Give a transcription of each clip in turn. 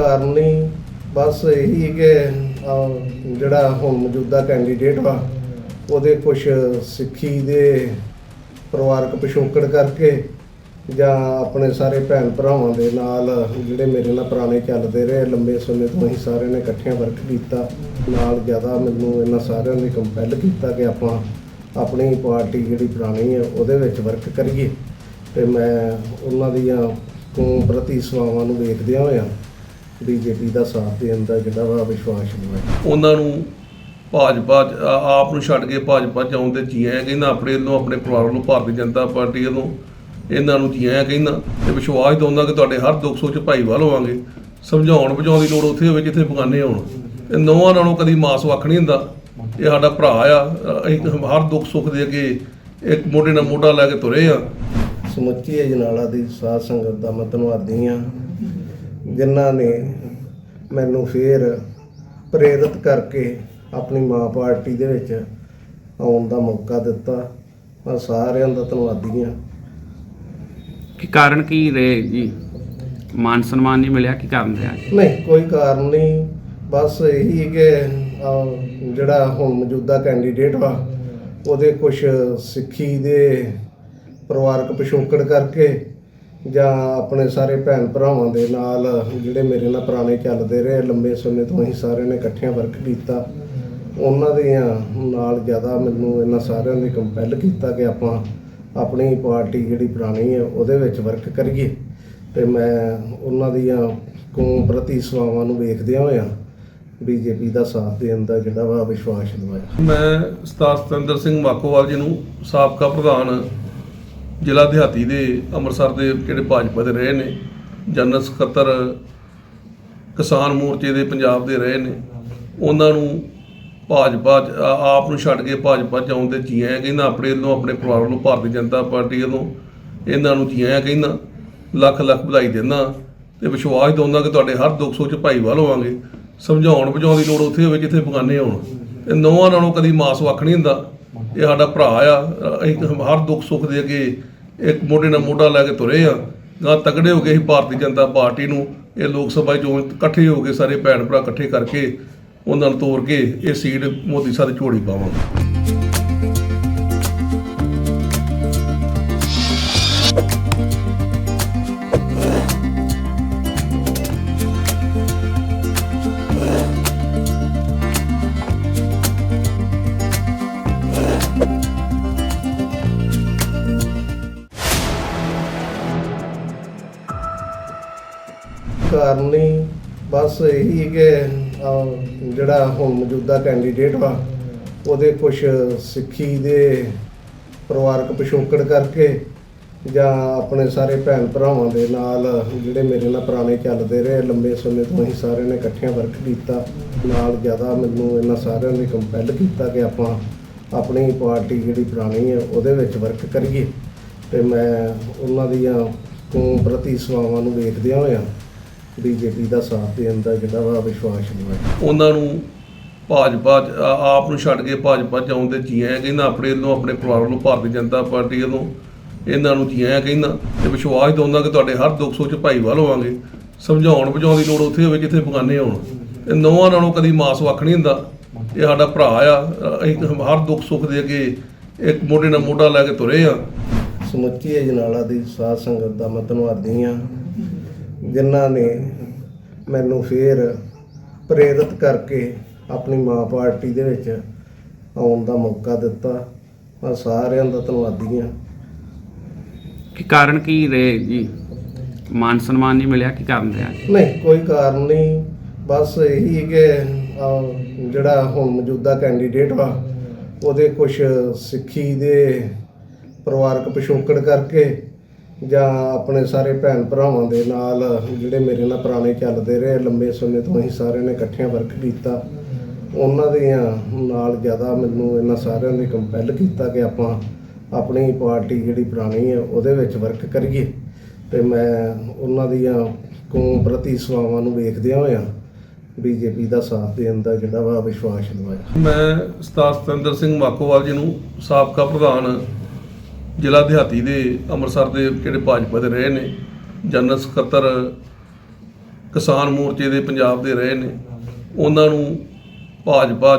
ਕਾਰਨ ਨਹੀਂ ਬਸ ਇਹੀ ਕਿ ਅਹ, ਜਿਹੜਾ ਹੁਣ ਮੌਜੂਦਾ ਕੈਂਡੀਡੇਟ ਵਾ ਉਹਦੇ ਕੁਝ ਸਿੱਖੀ ਦੇ ਪਰਿਵਾਰਕ ਪਿਛੋਕੜ ਕਰਕੇ ਜਾਂ ਆਪਣੇ ਸਾਰੇ ਭੈਣ ਭਰਾਵਾਂ ਦੇ ਨਾਲ ਜਿਹੜੇ ਮੇਰੇ ਨਾਲ ਪੁਰਾਣੇ ਚੱਲਦੇ ਰਹੇ ਲੰਬੇ ਸਮੇਂ ਤੋਂ ਅਸੀਂ ਸਾਰਿਆਂ ਨੇ ਇਕੱਠਿਆਂ ਵਰਕ ਕੀਤਾ ਨਾਲ ਜ਼ਿਆਦਾ ਮੈਨੂੰ ਇਹਨਾਂ ਸਾਰਿਆਂ ਨੇ ਕੰਪੈਲ ਕੀਤਾ ਕਿ ਆਪਾਂ ਆਪਣੀ ਪਾਰਟੀ ਜਿਹੜੀ ਪੁਰਾਣੀ ਹੈ ਉਹਦੇ ਵਿੱਚ ਵਰਕ ਕਰੀਏ। ਤੇ ਮੈਂ ਉਹਨਾਂ ਦੀਆਂ ਕੌਮ ਪ੍ਰਤੀ ਸੇਵਾਵਾਂ ਨੂੰ ਵੇਖਦਿਆਂ ਹੋਇਆਂ ਬੀਜੇਪੀ ਦਾ ਸਾਥ ਦੇਣ ਦਾ ਜਿਹੜਾ ਵਾ ਵਿਸ਼ਵਾਸ ਨਿਭਾਇਆ ਉਹਨਾਂ ਨੂੰ ਭਾਜਪਾ 'ਚ ਆ- ਆਪ ਨੂੰ ਛੱਡ ਕੇ ਭਾਜਪਾ ਚ ਆਉਣ ਤੇ ਜੀ ਆਇਆਂ ਕਹਿੰਦਾ ਆਪਣੇ ਵੱਲੋਂ ਆਪਣੇ ਪਰਿਵਾਰ ਵੱਲੋਂ ਭਾਰਤੀ ਜਨਤਾ ਪਾਰਟੀ ਵੱਲੋਂ ਇਹਨਾਂ ਨੂੰ ਜੀ ਆਇਆਂ ਕਹਿੰਦਾ ਤੇ ਵਿਸ਼ਵਾਸ ਦਿਵਾਉਂਦਾ ਕਿ ਤੁਹਾਡੇ ਹਰ ਦੁੱਖ ਸੁੱਖ ਚ ਭਾਈਵਾਲ ਹੋਵਾਂਗੇ। ਸਮਝਾਉਣ ਬੁਝਾਉਣ ਦੀ ਲੋੜ ਉੱਥੇ ਹੋਵੇ ਜਿੱਥੇ ਬਗਾਨੇ ਹੋਣ। ਤੇ ਨੌਵਾਂ ਨਾਲੋਂ ਕਦੀ ਮਾਸ ਵੱਖ ਨਹੀਂ ਹੁੰਦਾ। ਇਹ ਸਾਡਾ ਭਰਾ ਆ ਅਸੀਂ ਹਰ ਦੁੱਖ ਸੁੱਖ ਦੇ ਅੱਗੇ ਇੱਕ ਮੋਢੇ ਨਾਲ ਮੋਢਾ ਲੈ ਕੇ ਤੁਰੇ ਆ। ਸਮੁੱਚੀ ਅਜਨਾਲਾ ਦੀ ਸਾਧ ਸੰਗਤ ਦਾ ਮੈਂ ਧੰਨਵਾਦੀ ਹਾਂ। ਜਿਨ੍ਹਾਂ ਨੇ ਮੈਨੂੰ ਫੇਰ ਪ੍ਰੇਰਿਤ ਕਰਕੇ ਆਪਣੀ ਮਾਂ ਪਾਰਟੀ ਦੇ ਵਿੱਚ ਆਉਣ ਦਾ ਮੌਕਾ ਦਿੱਤਾ। ਮੈਂ ਸਾਰਿਆਂ ਦਾ ਧੰਨਵਾਦੀ ਹਾਂ। ਕੀ ਕਾਰਨ ਕੀ ਰਹੇ ਜੀ? ਮਾਨ ਸਨਮਾਨ ਨਹੀਂ ਮਿਲਿਆ ਕੀ ਕਾਰਨ ਰਿਹਾ? ਜੀ? ਨਹੀਂ ਕੋਈ ਕਾਰਨ ਨਹੀਂ। ਬਸ ਇਹੀ ਕਿ ਅਹ, ਜਿਹੜਾ ਹੁਣ ਮੌਜੂਦਾ ਕੈਂਡੀਡੇਟ ਵਾ ਉਹਦੇ ਕੁਝ ਸਿੱਖੀ ਦੇ ਪਰਿਵਾਰਕ ਪਿਛੋਕੜ ਕਰਕੇ ਜਾਂ ਆਪਣੇ ਸਾਰੇ ਭੈਣ ਭਰਾਵਾਂ ਦੇ ਨਾਲ ਜਿਹੜੇ ਮੇਰੇ ਨਾਲ ਪੁਰਾਣੇ ਚੱਲਦੇ ਰਹੇ, ਲੰਬੇ ਸਮੇਂ ਤੋਂ ਅਸੀਂ ਸਾਰਿਆਂ ਨੇ ਇਕੱਠਿਆਂ ਵਰਕ ਕੀਤਾ। ਉਹਨਾਂ ਦੀਆਂ ਨਾਲ ਜ਼ਿਆਦਾ ਮੈਨੂੰ ਇਹਨਾਂ ਸਾਰਿਆਂ ਨੇ ਕੰਪੈਲ ਕੀਤਾ ਕਿ ਆਪਾਂ ਆਪਣੀ ਪਾਰਟੀ ਜਿਹੜੀ ਪੁਰਾਣੀ ਹੈ, ਉਹਦੇ ਵਿੱਚ ਵਰਕ ਕਰੀਏ। ਤੇ ਮੈਂ ਉਹਨਾਂ ਦੀਆਂ ਕੌਮ ਪ੍ਰਤੀ ਸੇਵਾਵਾਂ ਨੂੰ ਵੇਖਦਿਆਂ ਹੋਇਆਂ ਬੀਜੇਪੀ ਦਾ ਸਾਥ ਦੇਣ ਦਾ ਜਿਹੜਾ ਵਾ ਵਿਸ਼ਵਾਸ ਨਿਭਾਇਆ ਮੈਂ ਉਸਤਾਦ ਸਤਿੰਦਰ ਸਿੰਘ ਮਾਕੋਵਾਲ ਜੀ ਨੂੰ ਸਾਬਕਾ ਪ੍ਰਧਾਨ ਜ਼ਿਲ੍ਹਾ ਦਿਹਾਤੀ ਦੇ ਅੰਮ੍ਰਿਤਸਰ ਦੇ ਜਿਹੜੇ ਭਾਜਪਾ ਦੇ ਰਹੇ ਨੇ, ਜਨਰਲ ਸਕੱਤਰ ਕਿਸਾਨ ਮੋਰਚੇ ਦੇ ਪੰਜਾਬ ਦੇ ਰਹੇ ਨੇ, ਉਹਨਾਂ ਨੂੰ ਭਾਜਪਾ 'ਚ ਆਪ ਨੂੰ ਛੱਡ ਕੇ ਭਾਜਪਾ ਚ ਆਉਣ ਤੇ ਜੀ ਆਇਆਂ ਕਹਿੰਦਾ, ਆਪਣੇ ਵੱਲੋਂ, ਆਪਣੇ ਪਰਿਵਾਰ ਵੱਲੋਂ ਭਾਰਤੀ ਜਨਤਾ ਪਾਰਟੀ ਵੱਲੋਂ ਇਹਨਾਂ ਨੂੰ ਜੀ ਆਇਆਂ ਕਹਿੰਦਾ, ਲੱਖ ਲੱਖ ਵਧਾਈ ਦਿੰਦਾ ਤੇ ਵਿਸ਼ਵਾਸ ਦਿਵਾਉਂਦਾ ਕਿ ਤੁਹਾਡੇ ਹਰ ਦੁੱਖ ਸੁੱਖ ਭਾਈਵਾਲ ਹੋਵਾਂਗੇ, ਸਮਝਾਉਣ, ਬੁਝਾਉਣ ਦੀ ਲੋੜ ਉੱਥੇ ਹੋਵੇ ਜਿੱਥੇ ਬਗਾਨੇ ਹੋਣ। ਤੇ ਨੌਵਾਂ ਨਾਲੋਂ ਕਦੀ ਮਾਸ ਵੱਖ ਨਹੀਂ ਹੁੰਦਾ। ਇਹ ਸਾਡਾ ਭਰਾ ਆ, ਅਸੀਂ ਹਰ ਦੁੱਖ ਸੁੱਖ ਦੇ ਅੱਗੇ ਇੱਕ ਮੋਢੇ ਨਾਲ ਮੋਢਾ ਲੈ ਕੇ ਤੁਰੇ ਆ। ਗਾਂ ਤਗੜੇ ਹੋ ਗਏ ਅਸੀਂ ਭਾਰਤੀ ਜਨਤਾ ਪਾਰਟੀ ਨੂੰ ਇਹ ਲੋਕ ਸਭਾ ਚੋਂ ਇਕੱਠੇ ਹੋ ਕੇ ਸਾਰੇ ਭੈਣ ਭਰਾ ਇਕੱਠੇ ਕਰਕੇ ਉਹਨਾਂ ਨੂੰ ਤੋੜ ਕੇ ਇਹ ਸੀਟ ਮੋਦੀ ਸਾਹਿਬ ਦੀ ਝੋਲੀ ਪਾਵਾਂਗੇ। ਕਾਰਨ ਨਹੀਂ ਬਸ ਇਹੀ ਕਿ ਅਹ, ਜਿਹੜਾ ਹੁਣ ਮੌਜੂਦਾ ਕੈਂਡੀਡੇਟ ਵਾ ਉਹਦੇ ਕੁਝ ਸਿੱਖੀ ਦੇ ਪਰਿਵਾਰਕ ਪਿਛੋਕੜ ਕਰਕੇ ਜਾਂ ਆਪਣੇ ਸਾਰੇ ਭੈਣ ਭਰਾਵਾਂ ਦੇ ਨਾਲ ਜਿਹੜੇ ਮੇਰੇ ਨਾਲ ਪੁਰਾਣੇ ਚੱਲਦੇ ਰਹੇ ਲੰਬੇ ਸਮੇਂ ਤੋਂ ਅਸੀਂ ਸਾਰਿਆਂ ਨੇ ਇਕੱਠਿਆਂ ਵਰਕ ਕੀਤਾ। ਨਾਲ ਜ਼ਿਆਦਾ ਮੈਨੂੰ ਇਹਨਾਂ ਸਾਰਿਆਂ ਨੇ ਕੰਪੈਲ ਕੀਤਾ ਕਿ ਆਪਾਂ ਆਪਣੀ ਪਾਰਟੀ ਜਿਹੜੀ ਪੁਰਾਣੀ ਹੈ ਉਹਦੇ ਵਿੱਚ ਵਰਕ ਕਰੀਏ। ਤੇ ਮੈਂ ਉਹਨਾਂ ਦੀਆਂ ਕੌਮ ਪ੍ਰਤੀ ਸੇਵਾਵਾਂ ਨੂੰ ਵੇਖਦਿਆਂ ਹੋਇਆਂ ਬੀਜੇਪੀ ਦਾ ਸਾਥ ਦੇਣ ਦਾ ਜਿਹੜਾ ਵਾ ਵਿਸ਼ਵਾਸ ਨਿਭਾਇਆ ਉਹਨਾਂ ਨੂੰ ਭਾਜਪਾ ਆ- ਆਪ ਨੂੰ ਛੱਡ ਕੇ ਭਾਜਪਾ ਚ ਆਉਣ ਤੇ ਜੀ ਆਇਆਂ ਕਹਿੰਦਾ ਆਪਣੇ ਵੱਲੋਂ ਆਪਣੇ ਪਰਿਵਾਰ ਵੱਲੋਂ ਭਾਰਤੀ ਜਨਤਾ ਪਾਰਟੀ ਵੱਲੋਂ ਇਹਨਾਂ ਨੂੰ ਜੀ ਆਇਆਂ ਕਹਿੰਦਾ। ਤੇ ਵਿਸ਼ਵਾਸ ਦਿਵਾਉਂਦਾ ਕਿ ਤੁਹਾਡੇ ਹਰ ਦੁੱਖ ਸੁੱਖ ਚ ਭਾਈਵਾਲ ਹੋਵਾਂਗੇ। ਸਮਝਾਉਣ ਬੁਝਾਉਣ ਦੀ ਲੋੜ ਉੱਥੇ ਹੋਵੇ ਜਿੱਥੇ ਬਗਾਨੇ ਹੋਣ। ਤੇ ਨੌਵਾਂ ਨਾਲੋਂ ਕਦੀ ਮਾਸ ਵੱਖ ਨਹੀਂ ਹੁੰਦਾ। ਇਹ ਸਾਡਾ ਭਰਾ ਆ ਅਸੀਂ ਹਰ ਦੁੱਖ ਸੁੱਖ ਦੇ ਅੱਗੇ ਇੱਕ ਮੋਢੇ ਨਾਲ ਮੋਢਾ ਲੈ ਕੇ ਤੁਰੇ ਆ। ਸਮੁੱਚੀ ਅਜਨਾਲਾ ਦੀ ਸਾਧ ਸੰਗਤ ਦਾ ਮੈਂ ਧੰਨਵਾਦੀ ਹਾਂ। ਜਿਨ੍ਹਾਂ ਨੇ ਮੈਨੂੰ ਫੇਰ ਪ੍ਰੇਰਿਤ ਕਰਕੇ ਆਪਣੀ ਮਾਂ ਪਾਰਟੀ ਦੇ ਵਿੱਚ ਆਉਣ ਦਾ ਮੌਕਾ ਦਿੱਤਾ। ਮੈਂ ਸਾਰਿਆਂ ਦਾ ਧੰਨਵਾਦੀ ਹਾਂ। ਕੀ ਕਾਰਨ ਕੀ ਰਹੇ ਜੀ? ਮਾਨ ਸਨਮਾਨ ਨਹੀਂ ਮਿਲਿਆ ਕੀ ਕਾਰਨ ਰਿਹਾ? ਨਹੀਂ ਕੋਈ ਕਾਰਨ ਨਹੀਂ। ਬਸ ਇਹੀ ਕਿ ਜਿਹੜਾ ਹੁਣ ਮੌਜੂਦਾ ਕੈਂਡੀਡੇਟ ਵਾ ਉਹਦੇ ਕੁਝ ਸਿੱਖੀ ਦੇ ਪਰਿਵਾਰਕ ਪਿਛੋਕੜ ਕਰਕੇ ਜਾਂ ਆਪਣੇ ਸਾਰੇ ਭੈਣ ਭਰਾਵਾਂ ਦੇ ਨਾਲ ਜਿਹੜੇ ਮੇਰੇ ਨਾਲ ਪੁਰਾਣੇ ਚੱਲਦੇ ਰਹੇ, ਲੰਬੇ ਸਮੇਂ ਤੋਂ ਅਸੀਂ ਸਾਰਿਆਂ ਨੇ ਇਕੱਠਿਆਂ ਵਰਕ ਕੀਤਾ। ਉਹਨਾਂ ਦੀਆਂ ਨਾਲ ਜ਼ਿਆਦਾ ਮੈਨੂੰ ਇਹਨਾਂ ਸਾਰਿਆਂ ਨੇ ਕੰਪੈਲ ਕੀਤਾ ਕਿ ਆਪਾਂ ਆਪਣੀ ਪਾਰਟੀ ਜਿਹੜੀ ਪੁਰਾਣੀ ਹੈ ਉਹਦੇ ਵਿੱਚ ਵਰਕ ਕਰੀਏ। ਤੇ ਮੈਂ ਉਹਨਾਂ ਦੀਆਂ ਕੌਮ ਪ੍ਰਤੀ ਸੇਵਾਵਾਂ ਨੂੰ ਵੇਖਦਿਆਂ ਹੋਇਆਂ ਬੀਜੇਪੀ ਦਾ ਸਾਥ ਦੇਣ ਦਾ ਜਿਹੜਾ ਵਾ ਵਿਸ਼ਵਾਸ ਨਿਭਾਇਆ ਮੈਂ ਉਸਤਾਦ ਸਤਿੰਦਰ ਸਿੰਘ ਮਾਕੋਵਾਲ ਜੀ ਨੂੰ ਸਾਬਕਾ ਪ੍ਰਧਾਨ ਜ਼ਿਲ੍ਹਾ ਦਿਹਾਤੀ ਦੇ ਅੰਮ੍ਰਿਤਸਰ ਦੇ ਜਿਹੜੇ ਭਾਜਪਾ ਦੇ ਰਹੇ ਨੇ, ਜਨਰਲ ਸਕੱਤਰ ਕਿਸਾਨ ਮੋਰਚੇ ਦੇ ਪੰਜਾਬ ਦੇ ਰਹੇ ਨੇ, ਉਹਨਾਂ ਨੂੰ ਭਾਜਪਾ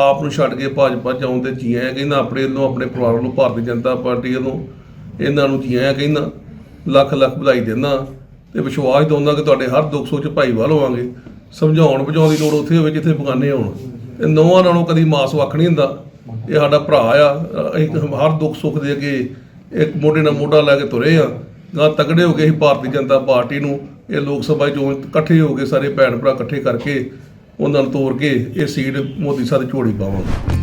ਆਪ ਨੂੰ ਛੱਡ ਕੇ ਭਾਜਪਾ ਚ ਆਉਣ ਤੇ ਜੀਆਂ ਕਹਿੰਦਾ, ਆਪਣੇ ਵੱਲੋਂ, ਆਪਣੇ ਪਰਿਵਾਰ ਵੱਲੋਂ ਭਾਰਤੀ ਜਨਤਾ ਪਾਰਟੀ ਵੱਲੋਂ ਇਹਨਾਂ ਨੂੰ ਜੀਆਂ ਕਹਿੰਦਾ, ਲੱਖ ਲੱਖ ਵਧਾਈ ਦਿੰਦਾ ਤੇ ਵਿਸ਼ਵਾਸ ਦਿਵਾਉਂਦਾ ਕਿ ਤੁਹਾਡੇ ਹਰ ਦੁੱਖ ਸੁੱਖ 'ਚ ਭਾਈਵਾਲ ਹੋਵਾਂਗੇ। ਸਮਝਾਉਣ ਬੁਝਾਉਣ ਦੀ ਲੋੜ ਉੱਥੇ ਹੋਵੇ ਜਿੱਥੇ ਬਗਾਨੇ ਹੋਣ। ਤੇ ਨੌਵਾਂ ਨਾਲੋਂ ਕਦੀ ਮਾਸ ਵੱਖ ਨਹੀਂ ਹੁੰਦਾ। ਇਹ ਸਾਡਾ ਭਰਾ ਆ, ਅਸੀਂ ਹਰ ਦੁੱਖ ਸੁੱਖ ਦੇ ਅੱਗੇ ਇੱਕ ਮੋਢੇ ਨਾਲ ਮੋਢਾ ਲਾ ਕੇ ਤੁਰੇ ਆ। ਗਾਂ ਤਗੜੇ ਹੋ ਗਏ ਸੀ ਭਾਰਤੀ ਜਨਤਾ ਪਾਰਟੀ ਨੂੰ ਇਹ ਲੋਕ ਸਭਾ ਚੋਂ ਇਕੱਠੇ ਹੋ ਕੇ ਸਾਰੇ ਭੈਣ ਭਰਾ ਇਕੱਠੇ ਕਰਕੇ ਉਹਨਾਂ ਨੂੰ ਤੋੜ ਕੇ ਇਹ ਸੀਟ ਮੋਦੀ ਸਾਹਿਬ ਦੀ ਝੋਲੀ ਪਾਵਾਂਗੇ।